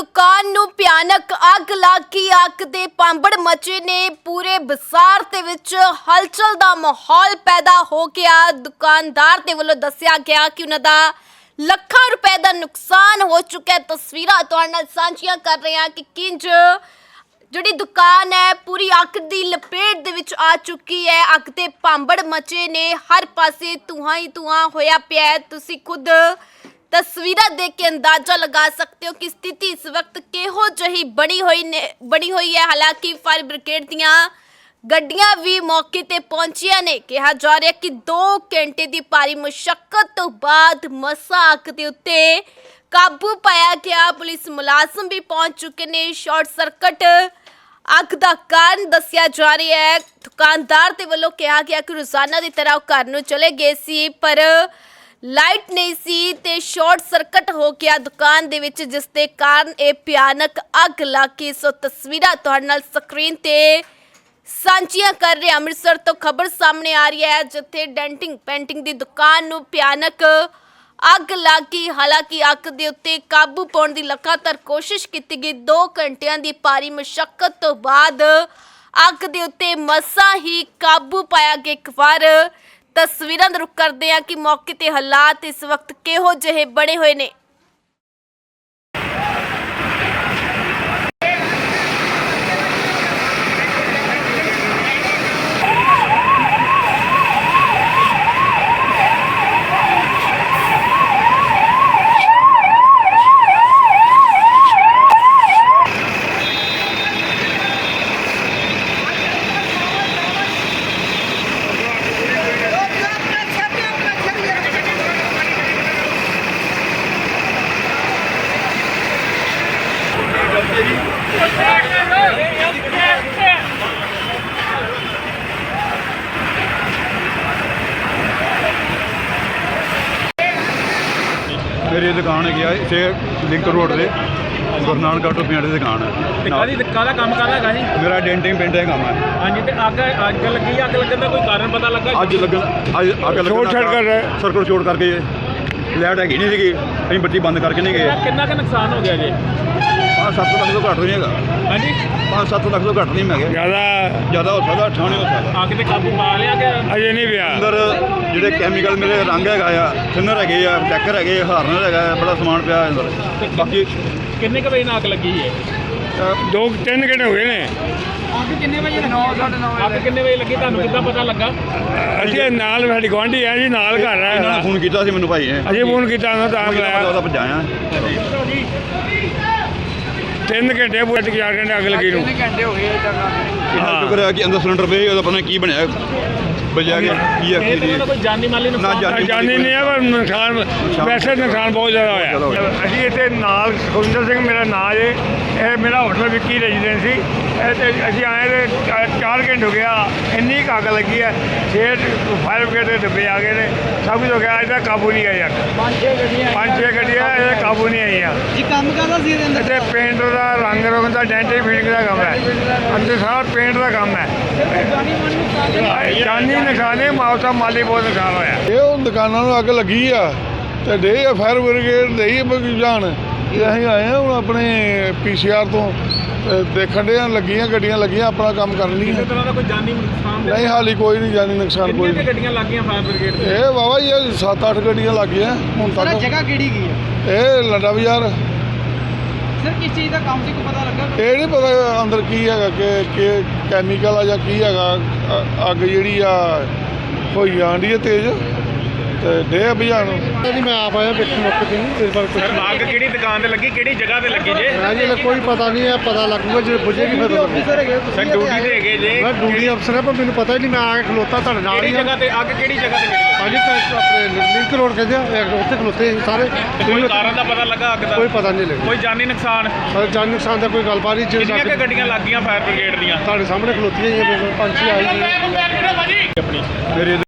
ਦੁਕਾਨ ਨੂੰ ਭਿਆਨਕ ਅੱਗ ਲੱਗ ਗਈ। ਅੱਗ ਦੇ ਪਾਂਬੜ ਮਚੇ ਨੇ। ਪੂਰੇ ਬਾਜ਼ਾਰ ਦੇ ਵਿੱਚ ਹਲਚਲ ਦਾ ਮਾਹੌਲ ਪੈਦਾ ਹੋ ਗਿਆ। ਦੁਕਾਨਦਾਰ ਦੇ ਵੱਲੋਂ ਦੱਸਿਆ ਗਿਆ ਕਿ ਉਹਨਾਂ ਦਾ ਲੱਖਾਂ ਰੁਪਏ ਦਾ ਨੁਕਸਾਨ ਹੋ ਚੁੱਕਾ ਹੈ। ਤਸਵੀਰਾਂ ਤੁਹਾਡੇ ਨਾਲ ਸਾਂਝੀਆਂ ਕਰ ਰਹੇ ਹਾਂ ਕਿ ਕਿੰਜ ਜਿਹੜੀ ਦੁਕਾਨ ਹੈ, ਪੂਰੀ ਅੱਗ ਦੀ ਲਪੇਟ ਦੇ ਵਿੱਚ ਆ ਚੁੱਕੀ ਹੈ। ਅੱਗ ਦੇ ਪਾਂਬੜ ਮਚੇ ਨੇ। ਹਰ ਪਾਸੇ ਧੂਆਂ ਹੀ ਧੂਆਂ ਹੋਇਆ ਪਿਆ ਹੈ। ਤੁਸੀਂ ਖੁਦ ਤਸਵੀਰਾਂ ਦੇਖ ਕੇ ਅੰਦਾਜ਼ਾ ਲਗਾ ਸਕਦੇ ਹੋ ਕਿ ਸਥਿਤੀ ਇਸ ਵਕਤ ਕਿਹੋ ਜਿਹੀ ਬਣੀ ਹੋਈ ਨੇ, ਬਣੀ ਹੋਈ ਹੈ। ਹਾਲਾਂਕਿ ਫਾਇਰ ਬ੍ਰਿਗੇਡ ਦੀਆਂ ਗੱਡੀਆਂ ਵੀ ਮੌਕੇ ਤੇ ਪਹੁੰਚੀਆਂ ਨੇ। ਕਿਹਾ ਜਾ ਰਿਹਾ ਕਿ 2 ਘੰਟੇ ਦੀ ਭਾਰੀ ਮੁਸ਼ਕਲ ਤੋਂ ਬਾਅਦ ਮਸਾ ਅੱਗ ਦੇ ਉੱਤੇ ਕਾਬੂ ਪਾਇਆ ਗਿਆ। ਪੁਲਿਸ ਮੁਲਾਜ਼ਮ ਵੀ ਪਹੁੰਚ ਚੁੱਕੇ ਨੇ। ਸ਼ਾਰਟ ਸਰਕਟ ਅੱਗ ਦਾ ਕਾਰਨ ਦੱਸਿਆ ਜਾ ਰਿਹਾ ਹੈ। ਦੁਕਾਨਦਾਰ ਦੇ ਵੱਲੋਂ ਕਿਹਾ ਗਿਆ ਕਿ ਰੋਜ਼ਾਨਾ ਦੀ ਤਰ੍ਹਾਂ ਉਹ ਘਰ ਨੂੰ ਚਲੇ ਗਏ ਸੀ, ਪਰ ਲਾਈਟ ਨਹੀਂ ਸੀ ਤੇ ਸ਼ਾਰਟ ਸਰਕਟ ਹੋ ਗਿਆ ਦੁਕਾਨ ਦੇ ਵਿੱਚ, ਜਿਸ ਦੇ ਕਾਰਨ ਇਹ ਭਿਆਨਕ ਅੱਗ ਲੱਗ ਗਈ। ਸੋ ਤਸਵੀਰਾਂ ਤੁਹਾਡੇ ਨਾਲ ਸਕਰੀਨ ਤੇ ਸਾਂਝੀਆਂ ਕਰ ਰਹੇ ਅੰਮ੍ਰਿਤਸਰ ਤੋਂ ਖਬਰ ਸਾਹਮਣੇ ਆ ਰਹੀ ਹੈ, ਜਿੱਥੇ ਡੈਂਟਿੰਗ ਪੇਂਟਿੰਗ ਦੀ ਦੁਕਾਨ ਨੂੰ ਭਿਆਨਕ ਅੱਗ ਲੱਗ ਗਈ। ਹਾਲਾਂਕਿ ਅੱਗ ਦੇ ਉੱਤੇ ਕਾਬੂ ਪਾਉਣ ਦੀ ਲਗਾਤਾਰ ਕੋਸ਼ਿਸ਼ ਕੀਤੀ ਗਈ। 2 ਘੰਟਿਆਂ ਦੀ ਭਾਰੀ ਮੁਸ਼ਕਲ ਤੋਂ ਬਾਅਦ ਅੱਗ ਦੇ ਉੱਤੇ ਮਸਾ ਹੀ ਕਾਬੂ ਪਾਇਆ ਗਿਆ। ਇੱਕ ਵਾਰ ਤਸਵੀਰਾਂ ਦਾ ਰੁਕ ਕਰਦੇ ਹਾਂ ਕਿ ਮੌਕੇ ਤੇ ਹਾਲਾਤ ਇਸ ਵਕਤ ਕਿਹੋ ਜਿਹੇ ਬਣੇ ਹੋਏ ਨੇ। ਮੇਰੀ ਦੁਕਾਨ ਹੈਗੀ ਆ ਇੱਥੇ ਲਿੰਕ ਰੋਡ ਤੇ ਗੁਰੂ ਨਾਨਕ ਆਟੋ ਪਿੰਡ ਦੀ ਦੁਕਾਨ ਤੇ ਹੈ ਨਾਲ- ਕਾਹਦੀ ਕਾਹਦਾ ਕੰਮ ਕਾਹਦਾ ਹੈਗਾ ਜੀ ਮੇਰਾ ਡੈਂਟਿੰਗ ਪਿੰਡ ਦਾ ਕੰਮ ਹੈ ਹਾਂਜੀ ਤੇ ਅੱਗ ਅੱਗ ਲੱਗੀ ਅੱਗ ਲੱਗਣ ਦਾ ਕੋਈ ਕਾਰਨ ਪਤਾ ਲੱਗਾ ਅੱਜ ਲੱਗਣ ਅੱਜ ਅੱਗ ਲੱਗਣ ਸ਼ੋਰਟ ਸਰਕਟ ਹੈ। ਸਰਕਟ ਸ਼ੋਰਟ ਕਰਕੇ ਲਾਈਟ ਹੈਗੀ ਨਹੀਂ ਸੀਗੀ ਅਸੀਂ ਬੱਤੀ ਬੰਦ ਕਰਕੇ ਨਹੀਂ ਗਏ। ਕਿੰਨਾ ਕੁ ਨੁਕਸਾਨ ਹੋ ਗਿਆ ਜੀ? 5-7 ਲੱਖ ਤੋਂ ਘੱਟ ਨਹੀਂ ਹੈਗਾ। ਹਾਂਜੀ? 5-7 ਲੱਖ ਤੋਂ ਘੱਟ ਨਹੀਂ ਮੈਂ ਗਿਆ ਜ਼ਿਆਦਾ? ਜ਼ਿਆਦਾ ਹੋ ਸਕਦਾ ਅੱਠਾਂ ਨਹੀਂ ਹੋ ਸਕਦਾ। ਅੱਗ ਤੇ ਕਾਬੂ ਪਾ ਲਿਆ ਕਿ? ਅਜੇ ਨਹੀਂ ਪਿਆ। ਅੰਦਰ ਜਿਹੜੇ ਕੈਮੀਕਲ ਮੇਰੇ ਰੰਗ ਹੈਗਾ ਆ ਥਿਨਰ ਹੈਗੇ ਆ ਡੈਕਰ ਹੈਗੇ ਆ ਹਾਰਨਰ ਹੈਗਾ ਆ ਬੜਾ ਸਮਾਨ ਪਿਆ ਅੰਦਰ। ਬਾਕੀ ਕਿੰਨੇ ਕੁ ਵਜੇ ਨਾਲ ਅੱਗ ਲੱਗੀ ਹੈ ਦੋ ਤਿੰਨ ਘੰਟੇ ਹੋ ਗਏ ਨੇ। ਅੱਗ ਕਿੰਨੇ ਵਜੇ 9 9:30 ਅੱਗ ਕਿੰਨੇ ਵਜੇ ਲੱਗੀ? ਤੁਹਾਨੂੰ ਕਿੱਦਾਂ ਪਤਾ ਲੱਗਾ? ਅਸੀਂ ਨਾਲ ਸਾਡੀ ਗੁਆਂਢੀ ਆ ਜੀ ਨਾਲ ਘਰ ਇਹਨਾਂ ਨੇ ਹੈ ਫੋਨ ਕੀਤਾ ਸੀ ਮੈਨੂੰ ਭਾਈ ਨੇ ਅਸੀਂ ਫੋਨ ਕੀਤਾ ਉਹਨਾਂ ਤਾਂ ਉਹਦਾ ਬੁਲਾਇਆ ਭਜਾਇਆ ਤਿੰਨ ਘੰਟੇ ਪੂਰੇ ਚਾਰ ਘੰਟੇ ਅੱਗ ਲੱਗੀ ਨੂੰ। ਇਹਨਾਂ ਹਾਂ। ਸ਼ੁਕਰ ਹੈ ਕਿ ਅੰਦਰ ਸਿਲੰਡਰ ਪਏ ਉਹਦਾ ਪਤਾ ਨਹੀਂ ਕੀ ਬਣਿਆ ਬਜਿਆ ਗਿਆ ਕੀ ਆ ਕੀ ਨਹੀਂ। ਕੋਈ ਜਾਨੀ ਮਾਲੀ ਨੁਕਸਾਨ ਜਾਨੀ- ਜਾਣੀ ਨਹੀਂ ਹੈ ਪਰ ਨੁਕਸਾਨ ਵੈਸੇ ਨੁਕਸਾਨ ਬਹੁਤ ਜ਼ਿਆਦਾ ਹੋਇਆ। ਅਸੀਂ ਇੱਥੇ ਨਾਲ ਸੁਖਿੰਦਰ ਸਿੰਘ ਮੇਰਾ ਨਾਂ ਜੇ ਇਹ ਮੇਰਾ ਹੋਟਲ ਵਿੱਕੀ ਰੈਜ਼ੀਡੈਂਸੀ ਇਹ ਤੇ ਅਸੀਂ ਆਏ ਤੇ ਚਾਰ ਘੰਟੇ ਹੋ ਗਿਆ ਇੰਨੀ ਕੁ ਅੱਗ ਲੱਗੀ ਹੈ ਛੇ ਫਾਇਰ ਬ੍ਰਿਗੇਡ ਦੇ ਡੱਬੇ ਆ ਗਏ ਨੇ। ਸਭ ਕੁਝ ਹੋ ਗਿਆ ਇਹਦਾ ਕਾਬੂ ਨਹੀਂ ਆਇਆ। ਪੰਜ ਛੇ ਗੱਡੀਆਂ ਪੰਜ ਛੇ ਗੱਡੀਆਂ ਇਹਦਾ ਕਾਬੂ ਨਹੀਂ ਆਈਆਂ ਜੀ ਕੰਮ ਕਰਦਾ ਸੀ ਇਹਦੇ ਅੰਦਰ? ਇੱਥੇ ਪੇਂਟ ਦਾ ਰੰਗ ਰੋਗਨ ਦਾ ਡੈਂਟਿੰਗ ਫਿਟਿੰਗ ਦਾ ਕੰਮ ਹੈ। ਅੰਦਰ ਸਾਰਾ ਪੇਂਟ ਦਾ ਕੰਮ ਹੈ। ਜਾਨੀ ਨੁਕਸਾਨੇ ਮਾਉਸਾ ਮਾਲੀ ਬਹੁਤ ਨੁਕਸਾਨ ਹੋਇਆ। ਇਹ ਉਹ ਦੁਕਾਨਾਂ ਨੂੰ ਅੱਗ ਲੱਗੀ ਆ ਤੇ ਡੇ ਆ ਫਾਇਰ ਬ੍ਰਿਗੇਡ ਦੇਈ ਬਗੀਜਾਨ ਇਹ ਅਸੀਂ ਆਏ ਆ ਹੁਣ ਆਪਣੇ ਪੀਸੀਆਰ ਤੋਂ ਤੇ। ਦੇਖਣ ਦੇ ਲੱਗੀਆਂ ਗੱਡੀਆਂ ਲੱਗੀਆਂ ਆਪਣਾ ਕੰਮ ਕਰਨ ਲਈ ਕਿਸੇ ਤਰ੍ਹਾਂ ਦਾ ਕੋਈ ਜਾਨੀ ਨੁਕਸਾਨ ਨਹੀਂ ਹਾਲੀ ਕੋਈ ਨਹੀਂ ਜਾਨੀ ਨੁਕਸਾਨ ਕੋਈ ਕਿੰਨੀਆਂ ਕੁ ਨਹੀਂ। ਗੱਡੀਆਂ ਲੱਗੀਆਂ ਫਾਇਰ ਬ੍ਰਿਗੇਡ ਤੇ? ਇਹ ਵਾਵਾ ਹੀ 7-8 ਗੱਡੀਆਂ ਲੱਗੀਆਂ ਹੁਣ ਸਰ ਤੱਕ। ਜਗ੍ਹਾ ਕਿਹੜੀ ਗਈ ਹੈ ਇਹ ਲੰਡਾ ਬਾਜ਼ਾਰ। ਸਰ ਕਿਸ ਚੀਜ਼ ਦਾ ਕੰਮ ਸੀ ਕੋ ਪਤਾ ਲੱਗਾ ਇਹ ਨਹੀਂ ਪਤਾ ਅੰਦਰ ਕੀ ਹੈਗਾ ਕਿ ਕਿ ਕੈਮੀਕਲ ਆ ਜਾਂ ਕੀ ਹੈਗਾ ਅ- ਅੱਗ ਜਿਹੜੀ ਆ ਹੋਈ ਜਾਂਦੀ ਹੈ ਤੇਜ਼। ਤੇ ਡੇ ਬੁਝਾਉਣ ਨਹੀਂ ਮੈਂ ਆਪ ਆਇਆ ਵੇਖਣ ਮੌਕੇ ਤੇ ਨਹੀਂ ਇਸ ਬਾਰੇ ਕੁਝ ਸਰ ਅੱਗ ਕਿਹੜੀ ਦੁਕਾਨ ਤੇ ਲੱਗੀ ਕਿਹੜੀ ਜਗ੍ਹਾ ਤੇ ਲੱਗੀ ਜੇ? ਰਾਜੇ ਲਈ ਕੋਈ ਪਤਾ ਨਹੀਂ ਹੈ ਪਤਾ ਲੱਗੂਗਾ ਜੇ ਬੁਝੇਗੀ ਫਿਰ ਲੱਗੂ ਅਫਸਰ ਹੈਗੇ ਸਰ ਡਿਊਟੀ ਤੇ ਹੈਗੇ ਜੇ। ਮੈਂ ਡਿਊਟੀ ਅਫਸਰ ਹਾਂ ਪਰ ਮੈਨੂੰ ਪਤਾ ਹੀ ਨਹੀਂ ਮੈਂ ਆ ਕੇ ਖਲੋਤਾ ਤੁਹਾਡੇ ਨਾਲ ਹੀ ਹਾਂ ਜਗ੍ਹਾ ਤੇ ਅੱਗ ਕਿਹੜੀ ਜਗ੍ਹਾ ਤੇ ਲੱਗੀ? ਹਾਂਜੀ ਤਾਂ ਆਪਣੇ ਲਿੰਕ ਰੋਡ ਕਹਿੰਦੇ ਆ ਇਹ ਉੱਥੇ ਖਲੋਤੇ ਸਾਰੇ। ਕੋਈ ਕਾਰਨ ਦਾ ਪਤਾ ਲੱਗਾ ਅੱਗ ਦਾ? ਕੋਈ ਪਤਾ ਨਹੀਂ ਲੱਗਿਆ। ਕੋਈ ਜਾਨੀ ਨੁਕਸਾਨ? ਪਰ ਜਾਨ ਨੁਕਸਾਨ ਦਾ ਕੋਈ ਗੱਲਬਾਤ ਨਹੀਂ ਕਿੰਨੀਆਂ ਕੁ ਗੱਡੀਆਂ ਲੱਗੀਆਂ ਫਾਇਰ ਬ੍ਰਿਗੇਡ ਦੀਆਂ? ਤੁਹਾਡੇ ਸਾਹਮਣੇ ਖਲੋਤੀਆਂ ਹੀ ਪੰਛੀ ਆਈ ਜੀ ਆਪਣੀ ਮੇਰੀ